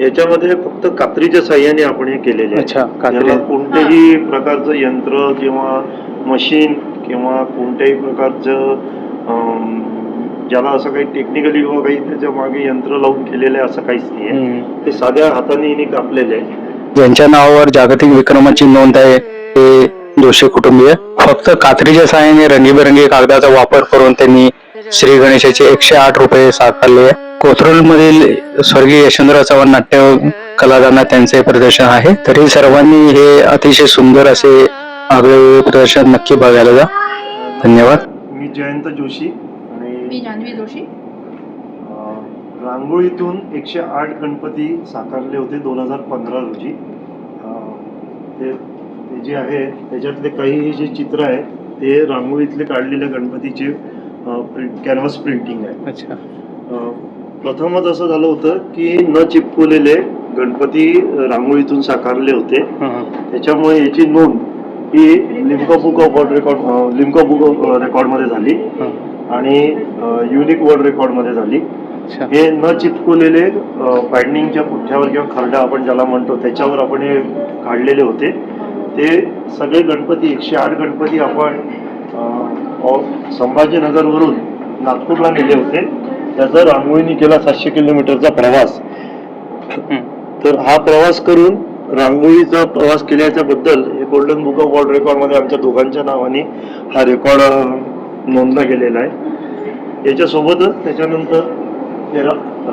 याच्यामध्ये फक्त कात्रीच्या साह्याने आपण हे केलेले आहे. अच्छा, कात्री. याला कोणत्याही प्रकारचं यंत्र किंवा मशीन किंवा कोणत्याही प्रकारचं ज्याला असं काही टेक्निकली किंवा काही त्याच्यामागे यंत्र लावून केलेलं आहे असं काहीच नाही आहे. ते साध्या हाताने हिने कापलेले आहे ज्यांच्या नावावर जागतिक विक्रमाची नोंद आहे ते जोशी कुटुंबीय फक्त कात्रीच्या सहाय्याने रंगीबेरंगी कागदाचा वापर करून त्यांनी श्री गणेशाचे एकशे आठ रुपये साकारले आहे. कोथरूड मधील स्वर्गीय यशवंतराव चव्हाण नाट्य कलाकारांना त्यांचे प्रदर्शन आहे. तरी सर्वांनी हे अतिशय सुंदर असे आगळे प्रदर्शन नक्की बघायला जा. धन्यवाद. मी जयंत जोशी मी आणि जान्हवी जोशी. रांगोळीतून एकशे आठ गणपती साकारले होते दोन हजार पंधरा रोजी. ते ते जे आहे त्याच्यातले काही जे चित्र आहे ते रांगोळीतले काढलेल्या गणपतीचे कॅनव्हास प्रिंटिंग आहे. अच्छा. प्रथमच असं झालं होतं की न चिपकवलेले गणपती रांगोळीतून साकारले होते. त्याच्यामुळे याची नोंद ही Limca book of world record Limca book of रेकॉर्डमध्ये झाली आणि युनिक वर्ल्ड रेकॉर्डमध्ये झाली. अच्छा. हे न चिपकवलेले बाइंडिंगच्या पुठ्यावर किंवा खरडा आपण ज्याला म्हणतो त्याच्यावर आपण हे काढलेले होते. ते सगळे गणपती एकशे आठ गणपती आपण संभाजीनगरवरून नागपूरला नेले होते. त्याचा रांगोळीने केला सातशे किलोमीटरचा प्रवास. तर हा प्रवास करून रांगोळीचा प्रवास केल्याच्या बद्दल हे गोल्डन बुक ऑफ वर्ल्ड रेकॉर्डमध्ये आमच्या दोघांच्या नावाने हा रेकॉर्ड नोंदला गेलेला आहे. याच्यासोबतच त्याच्यानंतर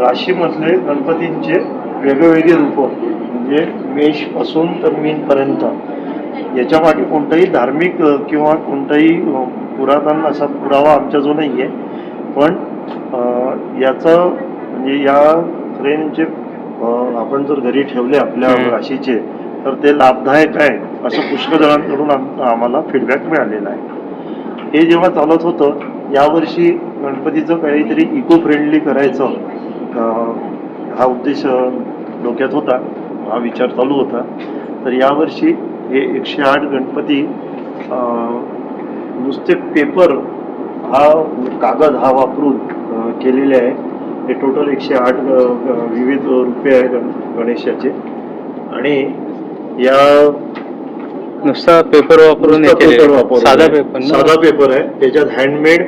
राशीमधले गणपतींचे वेगवेगळे रूप म्हणजे मेषपासून तर मीनपर्यंत. याच्या मागे कोणताही धार्मिक किंवा कोणताही पुरातन असा पुरावा आमच्याजवळ नाही आहे पण याचं म्हणजे या क्रेनचे अ, आपण जर घरी ठेवले आपल्या. राशीचे तर ते लाभदायक आहे असं पुष्कळ जणांकडून आम- आम्हाला फीडबॅक मिळालेला आहे. हे जेव्हा चालत होतं यावर्षी गणपतीचं काहीतरी इको फ्रेंडली करायचं हा उद्देश डोक्यात होता हा विचार चालू होता. तर यावर्षी हे एकशे आठ गणपती नुसते पेपर हा कागद हा वापरून केलेले आहे हे टोटल एकशे आठ विविध रूपे आहे गण गणेशाचे आणि या नुसता पेपर वापरून पेपर. वापरून साधा. पेपर? साधा पेपर आहे त्याच्यात हँडमेड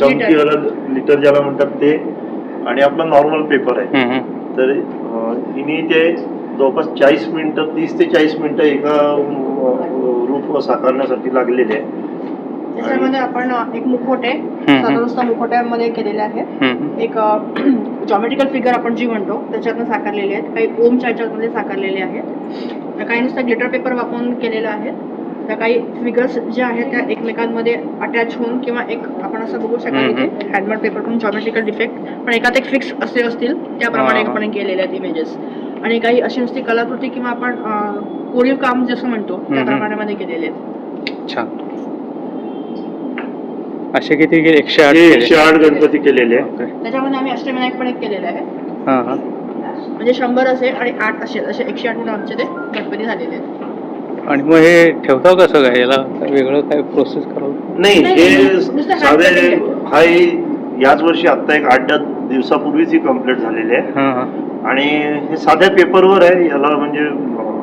चमकीवाला लिटर ज्याला म्हणतात ते आणि आपला नॉर्मल पेपर आहे. तर हिने ते जवळपास चाळीस मिनिटं तीस ते चाळीस मिनिटं एका रूप साकारण्यासाठी लागलेले आहे त्याच्यामध्ये आपण एक मुखोटे हम्म. साधा नुसता मुखोट्यामध्ये केलेले आहे. एक जॉमेट्रिकल फिगर आपण जी म्हणतो त्याच्यातनं साकारलेले आहेत काही ओमच्या ह्याच्यामध्ये साकारलेले आहेत त्या काही नुसतं ग्लिटर पेपर वापरून केलेलं आहे त्या काही फिगर्स ज्या आहेत त्या एकमेकांमध्ये अटॅच होऊन किंवा एक आपण असं बघू शकाल. इथे हँडमेड पेपरकडून जॉमेट्रिकल डिफेक्ट पण एकात एक फिक्स असे असतील त्याप्रमाणे हा. आपण केलेले आहेत इमेजेस आणि काही अशी नुसती कलाकृती किंवा आपण कोरीव काम जसं म्हणतो त्या. प्रमाणामध्ये केलेले आहेत. छान. असे किती केले? एकशे आठ? एकशे आठ गणपती केलेले. त्याच्यामध्ये आम्ही अष्टविनायक पण एक केलेले आहे. हा हा. म्हणजे शंभर असे आणि आठ असे असे एकशे आठ आमचे ते गणपती झालेले आहेत. आणि मग हे ठेवता कसं काय? याला वेगळं काय प्रोसेस करावं? नाही हे साधे हा याच वर्षी आता एक आठ दहा दिवसापूर्वीच ही कंप्लीट झालेली आहे. हा हा. आणि हे साध्या पेपरवर आहे याला म्हणजे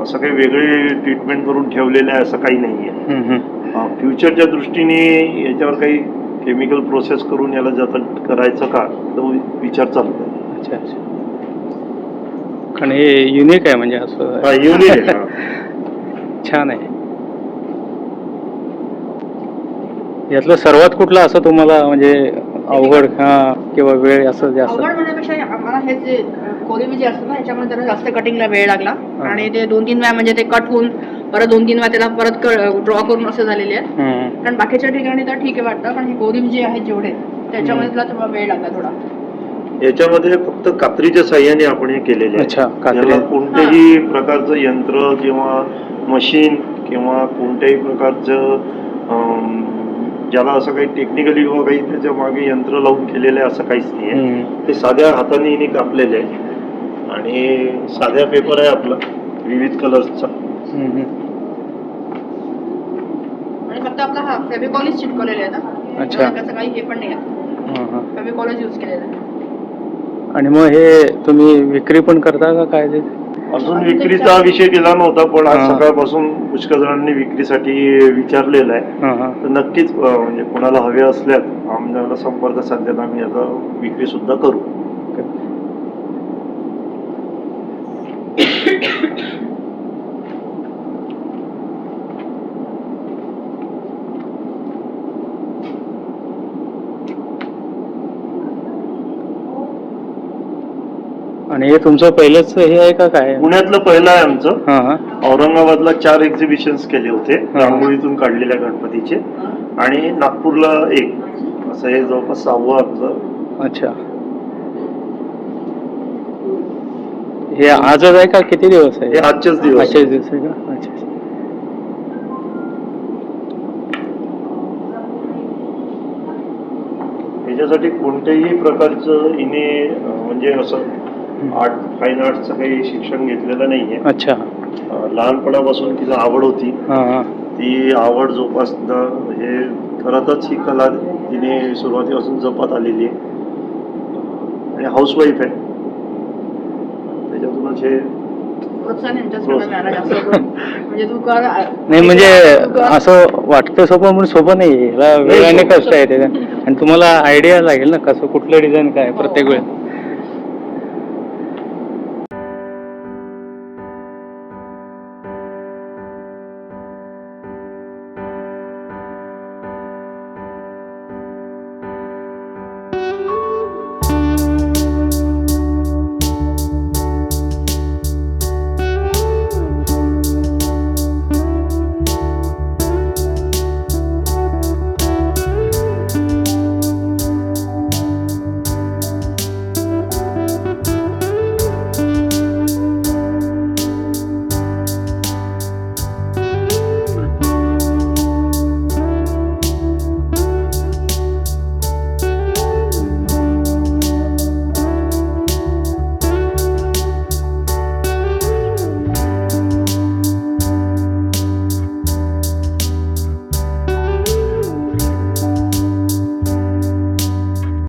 असं काही वेगळे ट्रीटमेंट करून ठेवलेलं आहे असं काही नाही आहे. फ्युचरच्या दृष्टीने याच्यावर काही केमिकल प्रोसेस करून याला जतन करायचं का? तो विचार चालू आहे. अच्छा अच्छा. कारण हे युनिक आहे म्हणजे असं. हा, हा. छान आहे. यातलं सर्वात कुठलं असं तुम्हाला म्हणजे अवघड हा किंवा वेळ असं जास्त. अवघड म्हणण्यापेक्षा आम्हाला हे जे कोरिवी जे असतं ना याच्यामध्ये त्याला जास्त कटिंगला वेळ लागला. आणि ते दोन तीन वेळा म्हणजे ते कट होऊन परत दोन तीन वेळा त्याला परत ड्रॉ करून असे झालेले आहेत. कारण बाकीच्या ठिकाणी तर ठीक आहे वाटतं पण हे कोरीव जे आहेत जेवढे त्याच्यामध्ये. तुला थोडा वेळ लागला थोडा. याच्यामध्ये फक्त कात्रीच्या साह्याने आपण हे केलेले आहे. अच्छा कोणत्याही प्रकारचं यंत्र किंवा मशीन किंवा कोणत्याही प्रकारचं ज्याला असं काही टेक्निकली किंवा काही त्याच्यामागे यंत्र लावून केलेलं आहे असं काहीच नाही आहे. ते साध्या हाताने हिने कापलेले आहे आणि साध्या पेपर आहे आपला विविध कलर्सचा हम्म, हम्म. आणि फक्त आपला हा फेबिकॉलच चिटकवलेले आहे ना अच्छा. त्याला कसं काही हे पण नाही आहे हा, हा. फेबिकॉलच यूज केलेलं आहे आणि मग हे तुम्ही विक्री पण करता का काय ते अजून विक्रीचा विषय केला नव्हता पण आज. सकाळपासून पुष्कळ जणांनी विक्रीसाठी विचारलेलं आहे. तर नक्कीच म्हणजे कोणाला हवे असल्यास आमच्याला संपर्क साधल्यात आम्ही याचा विक्री सुद्धा करू. आणि हे तुमचं पहिलंच हे आहे का काय? पुण्यातलं पहिलं आहे आमचं. हां. हां औरंगाबादला चार एक्झिबिशन्स केले होते. रांगोळीतून काढलेल्या गणपतीचे. आणि नागपूरला एक. असं हे जवळपास सहावं आमचं. अच्छा. हे आजच आहे का? किती दिवस आहे? हे आजचेच दिवस. आजच्याच दिवस आहे का? अच्छा. अच्छा. याच्यासाठी कोणत्याही प्रकारचं अं, म्हणजे असं आर्ट फाईन आर्टचं काही शिक्षण घेतलेलं नाहीये. अच्छा. अं, लहानपणापासून तिला आवड होती. हां हां. ती आवड जोपासणं हे करतच ही कला तिने सुरुवातीपासून जपत आलेली आहे. आणि हाऊसवाईफ आहे. त्याच्यातूनच हे प्रोत्साहन यांच्याचकडे मिळालं जास्त करून. म्हणजे तू कर नाही म्हणजे. असं वाटतं सोपं पण सोपं नाही याला आणि कष्ट आहे त्याच्या आणि तुम्हाला आयडिया लागेल ना कसं कुठलं डिझाईन काय प्रत्येक वेळ